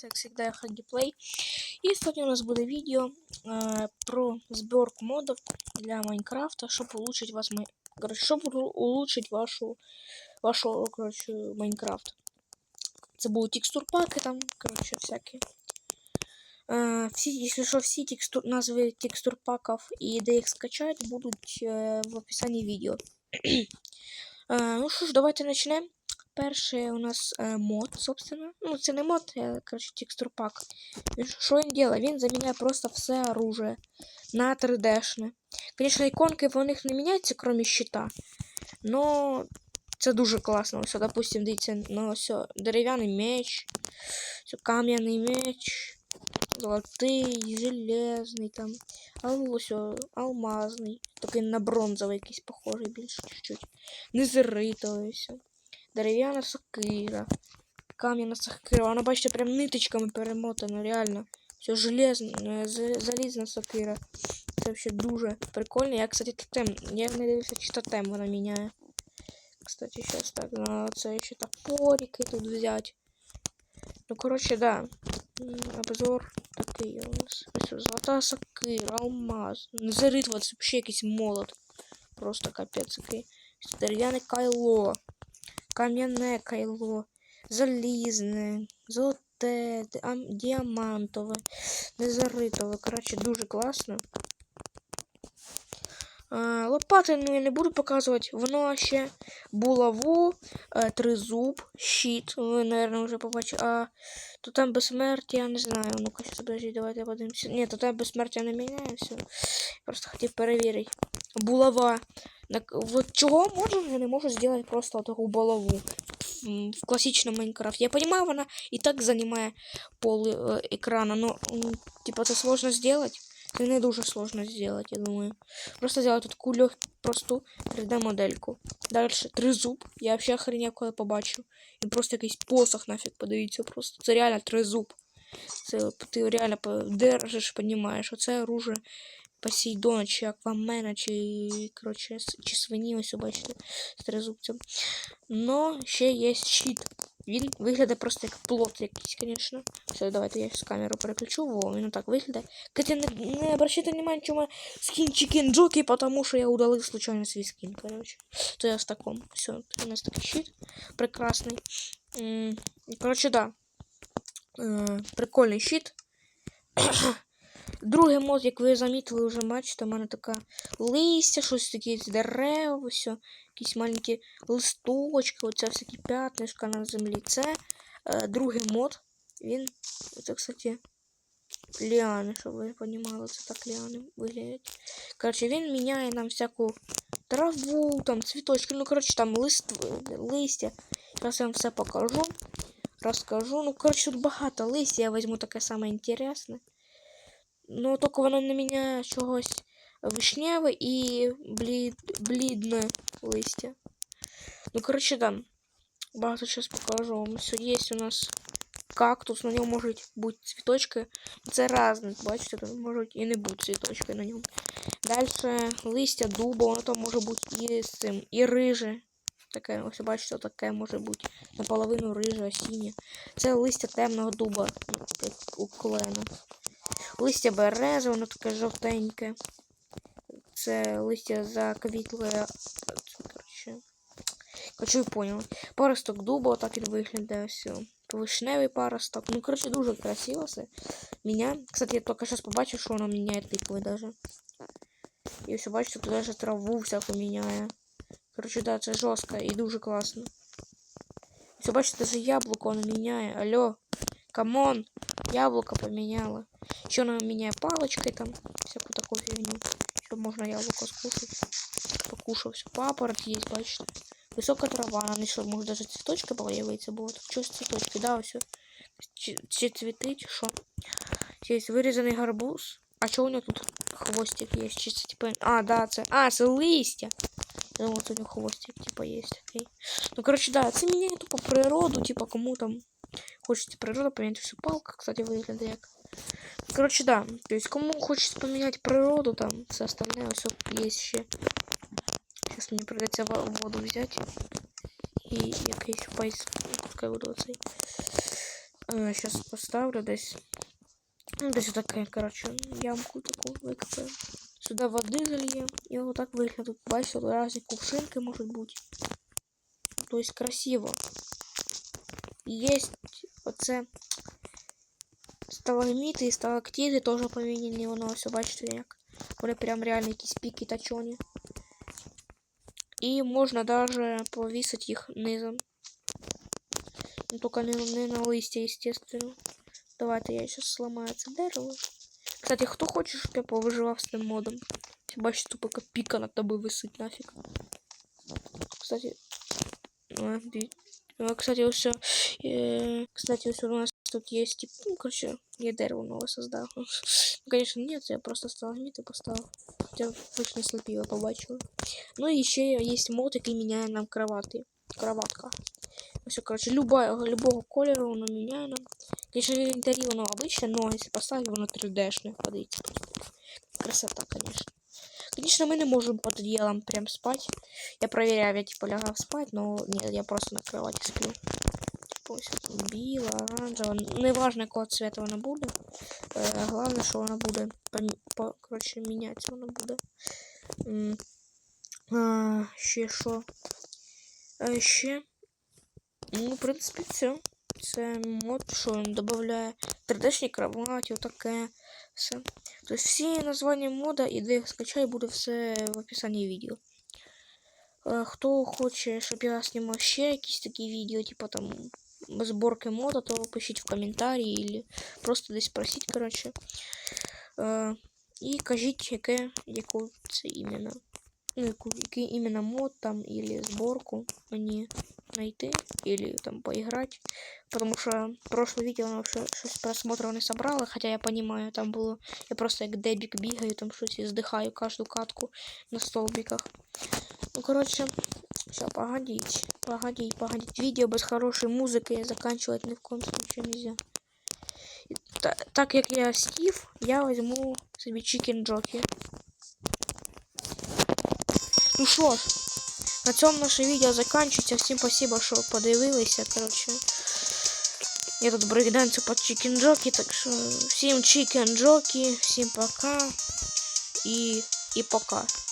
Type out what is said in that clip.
как всегда, Хагиплей. И сегодня у нас будет видео э, про сборку модов для Майнкрафта, чтобы улучшить вас май... короче, чтобы улучшить вашу вашу, короче, Майнкрафт. Це будуть текстурпаки там, короче, всякі. Е, всі, якщо що, всі текстур, назви текстурпаків і де їх скачати будуть е, в описанні відео. е, ну що ж, давайте почнемо. Перший у нас е, мод, собственно. Ну, це не мод, а, короче, текстурпак. Що- він робить? Він заміняє просто все оружие на 3D-шне. Звісно, іконки в них не міняються, крім щита. Но це дуже класно. Ось, допустим, дивіться, ну, ось, дерев'яний меч, кам'яний меч, золотий, железний там. Ось алмазний. Такий на бронзовий якийсь похожий більше чуть-чуть. Незеритовий ось. Дерев'яна сокира. Кам'яна сокира. Вона, бачите, прям ниточками перемотана, реально. Все железне, залізна сокира. Це взагалі дуже прикольно. Я, кстати, тотем. Я не дивився, чи тотем вона міняє. Кстати, сейчас так, на це ще топорики тут взять. Ну, короче, да. Обзор такий у нас. Ось золота сокира, алмаз. Незерит, вот вообще якийсь молот. Просто капець. Ось Дерев'яне кайло. Кам'яне кайло. Залізне. Золоте, діамантове. Незаритове. Коротше, дуже класно. А, лопати ну, я не буду показувати. Воно ще булаву, е, тризуб, щит. Ви, наверное, вже побачили. А то там безсмертя, не знаю. Ну-ка, подожди, давайте подивимося. Ні, то там безсмертя не міняє. Просто хотів перевірити. Булава. Вот чого можу, я не можу зробити просто таку булаву в, класичному Майнкрафті. Я понимаю, вона і так займає пол е, екрана, но типа це сложно зробити. Це не дуже сложно зробити, я думаю. Просто сделать таку легкую, просту 3D-модельку. Дальше тризуб. Я вообще охренел, коли побачив. Він просто якийсь посох нафіг, подивіться просто. Це реально тризуб. Це ти реально держиш, понімаєш. Оце оружие Посейдона, чи Аквамена, чи, короче, чи свині, ось бачите, з тризубцем. Но ще є щит. Він виглядає просто як плот якийсь, звісно. Все, давайте я зараз камеру переключу. Во, він так виглядає. Кстати, не, не обращайте внимание, чому скин чикен джоки, потому что я удалил случайно свой скин, короче. То я в таком. Все, у нас такой щит. Прекрасный. М, Короче, да. Е, Прикольний щит. Другий мод, як ви замітили, вже бачите, у мене така листя, щось таке з дерев, все, якісь маленькі листочки, оця всякі п'ятнишка на землі. Це е, другий мод. Він. Це, кстати, ліани, щоб ви розуміли, це так ліани виглядають. Коротше, він міняє нам всяку траву, там, цвіточки, ну, коротше, там лист, листя. Зараз я вам все покажу. Розкажу. Ну, коротше, тут багато листя, я візьму таке саме інтересне. Ну, тільки воно не міняє чогось вишневе і блід, блідне листя. Ну, коротше, да. Багато зараз покажу вам. Є у нас кактус, на ньому можуть бути цвіточки. Це різне, бачите, тут можуть і не бути цвіточки на ньому. Далі листя дуба, воно там може бути і з цим, і риже. Таке, ось бачите, таке може бути. Наполовину риже, осіннє. Це листя темного дуба, у клена. Листя берези, воно таке жовтеньке. Це листя заквітле. Коротше, ви поняли. Паросток дуба, отак він виглядає все. Вишневий паросток. Ну, коротше, дуже красиво все. Меня. Кстати, я тільки зараз побачив, що воно міняє типи даже. І все бачите, тут даже траву всяку міняє. Коротше, да, це жорстко і дуже класно. Все, бачите, даже яблуко воно міняє. Алло. Камон. Яблуко поміняла. Ще воно міняє паличкой там. Всяку таку фігню. Щоб можна яблуко скушати. Покушав все. Папороть є, бачите. Висока трава, на ній що, може даже цвіточки появиться, бо тут щось цвіточки, да, все. Цвіти, чи що. Є вирізаний гарбуз. А чого у нього тут хвостик є? Чи це типа. А, да, це. А, це листя. Я думал, тут у него хвостик, типа, есть. Окей. Ну, короче, да, це міняє тупо природу, типа, кому там хочеться природу поменять всю палка, кстати, выглядит як. Короче, да. То есть, кому хочется поменять природу, там, все остальное, все есть ще. Сейчас мені придется во- воду взять. І якийсь пайс, пускай воду оцей. Сейчас поставлю десь. Ну, десь таке, коротше, ямку таку викопаю. Сюди води зальємо. І отак вигляд. Тут бачите, тут різні кувшинки можуть бути. Тобто красиво. Есть оце сталагміти і сталактити теж поміняні, воно все бачите як. Вони прям реально якісь піки точені. І можна даже повісити їх низом. Ну, только не, не на листе, естественно. Давайте я сейчас сломаю це дерево. Кстати, хто хоче, щоб я повиживав з цим модом? Бачиш, тупо яка піка над тобою висить нафіг. Кстати. а, ді- а, Кстати, все. Кстати, все у нас тут есть, тип, ну, короче, я дерево новое создал. Ну, конечно, нет, я просто сталагмиты поставил. Хотя обычно слепило побачила. Ну и еще есть мод, який міняє нам кровати. Кроватка. Все, короче, любая, любого кольору воно міняє нам. Конечно, в инвентаре воно обычно, но если поставить, воно 3D-шне. Подивіться. Красота, конечно. Конечно, мы не можем под одеялом прям спать. Я проверяю, я типа лягав спать, но нет, я просто на кровати сплю. Типа біла, оранжева. Неважно, якого цвета вона буде. Е, головне, що вона буде помі- по, коротше, мінятися вона буде. М, А, ще що? А, ще. Ну, в принципі, все. Це мод, що він додає 3D-шні кроваті, отаке все. Тобто всі названня мода і де їх скачай, буде все в описанні відео. Е, Хто хоче, щоб я знімав ще якісь такі відео, типу там зборки мода, то пишіть в коментарі или просто десь просіть, коротше. Е, І кажіть, яке, яку це іменно. Ну, яку, який іменно мод там, или зборку мені Найти, или там поиграть. Потому что прошлое видео оно вообще 6 просмотров не собрало, хотя я понимаю, там было... Я просто як дебік бігаю, там щось і здихаю каждую катку на столбиках. Ну, короче, все, погодите, погодите, погодите. Видео без хорошей музыки заканчивать ни в коем случае нельзя. І та- так як я Стив, я возьму собі чикен джоки. Ну що ж, на цьому наше відео закінчується. Всім спасибо, що подивилися. Короче, я тут брейкданцю под чикен джоки, так що всім чикен джоки, всім пока і, і пока.